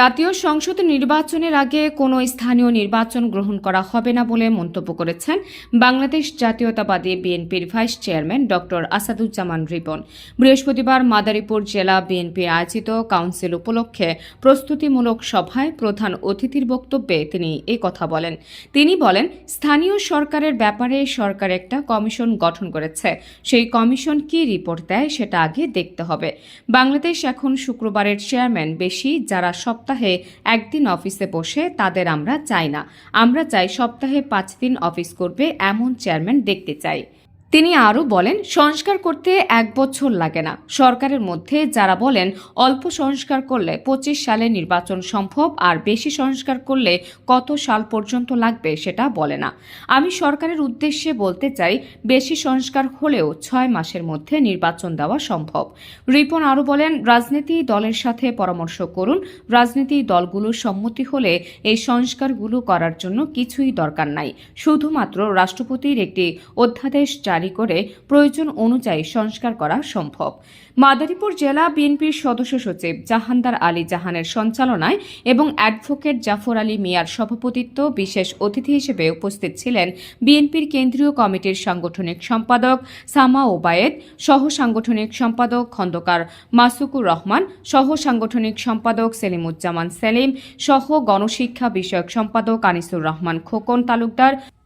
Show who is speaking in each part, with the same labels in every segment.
Speaker 1: জাতীয় সংসদ নির্বাচনের আগে কোনো স্থানীয় নির্বাচন গ্রহণ করা হবে না বলে মন্তব্য করেছেন বাংলাদেশ জাতীয়তাবাদী বিএনপির vice chairman doctor Asaduzzaman Ripon বৃহস্পতিবার মাদারীপুর জেলা বিএনপি আয়োজিত কাউন্সিল উপলক্ষে প্রস্তুতিমূলক সভায় প্রধান অতিথির বক্তব্যে তিনি এ কথা বলেন তিনি বলেন স্থানীয় সরকারের ব্যাপারে সরকার একটা কমিশন গঠন করেছে সেই কমিশন কি রিপোর্ট দেয় সেটা আগে দেখতে হবে বাংলাদেশ এখন শুক্রবারের চেয়ারম্যান বেশি যারা সব সপ্তাহে একদিন অফিসে বসে তাদের আমরা চাই না আমরা চাই সপ্তাহে পাঁচ দিন অফিস করবে এমন চেয়ারম্যান দেখতে চাই তিনি আরও বলেন সংস্কার করতে এক বছর লাগে না সরকারের মধ্যে যারা বলেন অল্প সংস্কার করলে পঁচিশ সালে নির্বাচন সম্ভব আর বেশি সংস্কার করলে কত সাল পর্যন্ত লাগবে সেটা বলে না আমি সরকারের উদ্দেশ্যে বলতে চাই বেশি সংস্কার হলেও ছয় মাসের মধ্যে নির্বাচন দেওয়া সম্ভব রিপন আরও বলেন রাজনীতি দলের সাথে পরামর্শ করুন রাজনীতি দলগুলোর সম্মতি হলে এই সংস্কারগুলো করার জন্য কিছুই দরকার নাই শুধুমাত্র রাষ্ট্রপতির একটি অধ্যাদেশ জারি জারি করে প্রয়োজন অনুযায়ী সংস্কার করা সম্ভব মাদারীপুর জেলা বিএনপির সদস্য সচিব জাহানদার আলী জাহানের সঞ্চালনায় এবং অ্যাডভোকেট জাফর আলী মিয়ার সভাপতিত্ব বিশেষ অতিথি হিসেবে উপস্থিত ছিলেন বিএনপির কেন্দ্রীয় কমিটির সাংগঠনিক সম্পাদক সামা ওবায়েদ সহ সাংগঠনিক সম্পাদক খন্দকার মাসুকুর রহমান সহ সাংগঠনিক সম্পাদক সেলিমুজ্জামান সেলিম সহ গণশিক্ষা বিষয়ক সম্পাদক আনিসুর রহমান খোকন তালুকদার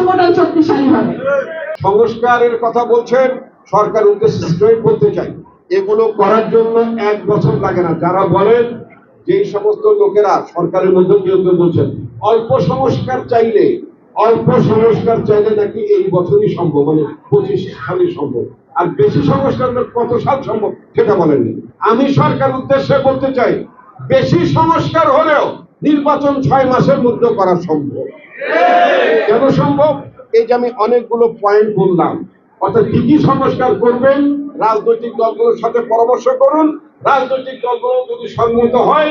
Speaker 2: সংগঠন শক্তিশালী হবে
Speaker 3: সংস্কারের কথা বলছেন সরকার উদ্দেশ্যে স্ট্রেট বলতে চাই এগুলো করার জন্য এক বছর লাগে না যারা বলেন যে সমস্ত লোকেরা সরকারের মধ্যে কেউ বলছেন অল্প সংস্কার চাইলে অল্প সংস্কার চাইলে নাকি এই বছরই সম্ভব মানে পঁচিশ সালই সম্ভব আর বেশি সংস্কার কত সাল সম্ভব সেটা বলেননি আমি সরকার উদ্দেশ্যে বলতে চাই বেশি সংস্কার হলেও নির্বাচন ছয় মাসের মধ্যে করা সম্ভব কেন সম্ভব এই যে আমি অনেকগুলো পয়েন্ট বললাম অর্থাৎ কি কি সংস্কার করবেন রাজনৈতিক দলগুলোর সাথে পরামর্শ করুন রাজনৈতিক দলগুলো যদি সম্মত হয়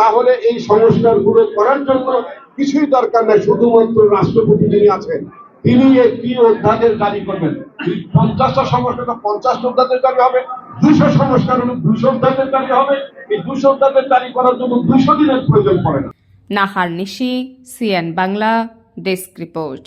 Speaker 3: তাহলে এই সংস্কার গুলো করার জন্য কিছুই দরকার নেই শুধুমাত্র রাষ্ট্রপতি যিনি আছেন তিনি একটি অধ্যাদেশ জারি করবেন পঞ্চাশটা সংস্কার পঞ্চাশটা অধ্যাদেশ জারি হবে দুশো সংস্কার দুশো অধ্যাপের দাঁড়িয়ে হবে এই দুশো অধ্যাপের দাঁড়িয়ে করার জন্য দুশো দিনের প্রয়োজন পড়ে না
Speaker 1: Nahar Nishi CN Bangla desk report